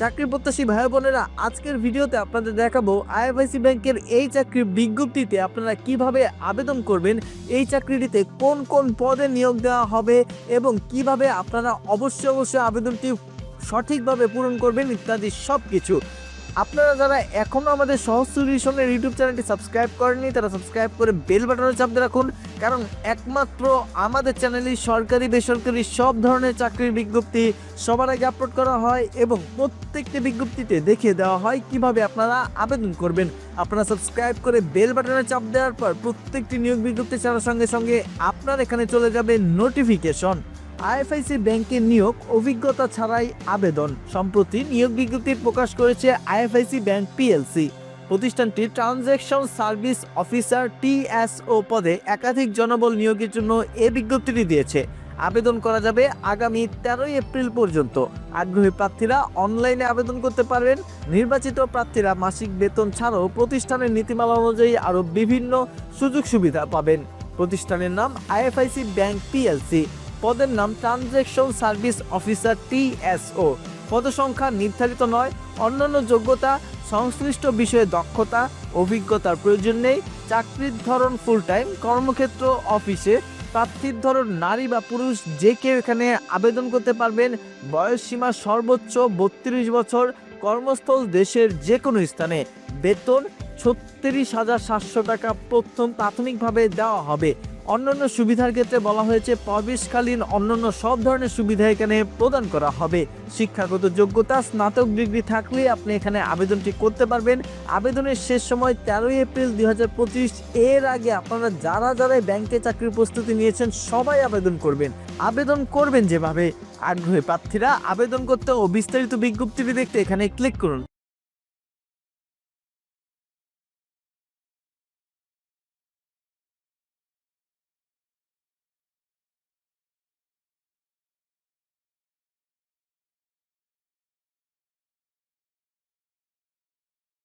চাকরি প্রত্যাশী ভাই বোনেরা, আজকের ভিডিওতে আপনাদের দেখাবো আইএফআইসি ব্যাংকের এই চাকরির বিজ্ঞপ্তিতে আপনারা কীভাবে আবেদন করবেন, এই চাকরিটিতে কোন কোন পদে নিয়োগ দেওয়া হবে এবং কীভাবে আপনারা অবশ্যই অবশ্যই আবেদনটি সঠিকভাবে পূরণ করবেন ইত্যাদি সব কিছু আপনারা যারা এখনও আমাদের সহজ সলিউশনের ইউটিউব চ্যানেলটি সাবস্ক্রাইব করেননি, তারা সাবস্ক্রাইব করে বেল বাটনে চাপ দিয়ে রাখুন। কারণ একমাত্র আমাদের চ্যানেলে সরকারি, বেসরকারি সব ধরনের চাকরির বিজ্ঞপ্তি সবার আগে আপলোড করা হয় এবং প্রত্যেকটি বিজ্ঞপ্তিতে দেখিয়ে দেওয়া হয় কীভাবে আপনারা আবেদন করবেন। আপনারা সাবস্ক্রাইব করে বেল বাটনে চাপ দেওয়ার পর প্রত্যেকটি নিয়োগ বিজ্ঞপ্তি ছাড়ার সঙ্গে সঙ্গে আপনার এখানে চলে যাবে নোটিফিকেশন আইএফআইসি ব্যাংকের নিয়োগ, অভিজ্ঞতা ছাড়াই আবেদন। সম্প্রতি নিয়োগ বিজ্ঞপ্তি প্রকাশ করেছে আইএফআইসি ব্যাংক পিএলসি। প্রতিষ্ঠানটি ট্রানজ্যাকশন সার্ভিস অফিসার টিএসও পদে একাধিক জনবল নিয়োগের জন্য এ বিজ্ঞপ্তিটি দিয়েছে। আবেদন করা যাবে আগামী তেরোই এপ্রিল পর্যন্ত। আগ্রহী প্রার্থীরা অনলাইনে আবেদন করতে পারবেন। নির্বাচিত প্রার্থীরা মাসিক বেতন ছাড়াও প্রতিষ্ঠানের নীতিমালা অনুযায়ী আরও বিভিন্ন সুযোগ সুবিধা পাবেন। প্রতিষ্ঠানের নাম আইএফআইসি ব্যাংক পিএলসি। পদের নাম ট্রানজ্যাকশন সার্ভিস অফিসার টিএসও পদসংখ্যা নির্ধারিত নয়, অন্যান্য যোগ্যতা, সংশ্লিষ্ট বিষয়ে দক্ষতা, অভিজ্ঞতার প্রয়োজন নেই, চাকরির ধরন ফুল টাইম কর্মক্ষেত্র, অফিসে, প্রার্থীর ধরন নারী বা পুরুষ, যে কেউ এখানে আবেদন করতে পারবেন, বয়স সীমা সর্বোচ্চ বত্রিশ বছর, কর্মস্থল দেশের যে কোনো স্থানে। বেতন ছত্রিশ হাজার সাতশো টাকা প্রথম প্রাথমিকভাবে দেওয়া হবে। অন্যান্য সুবিধার ক্ষেত্রে বলা হয়েছে, প্রবেশকালীন অন্যান্য সব ধরনের সুবিধা এখানে প্রদান করা হবে। শিক্ষাগত যোগ্যতা, স্নাতক ডিগ্রি থাকলে আপনি এখানে আবেদনটি করতে পারবেন। আবেদনের শেষ সময় তেরোই এপ্রিল দুই হাজার পঁচিশ, এর আগে আপনারা যারা যারা এই ব্যাংকে চাকরির প্রস্তুতি নিয়েছেন, সবাই আবেদন করবেন। আবেদন করবেন যেভাবে। আগ্রহী প্রার্থীরা আবেদন করতে ও বিস্তারিত বিজ্ঞপ্তিটি দেখতে এখানে ক্লিক করুন।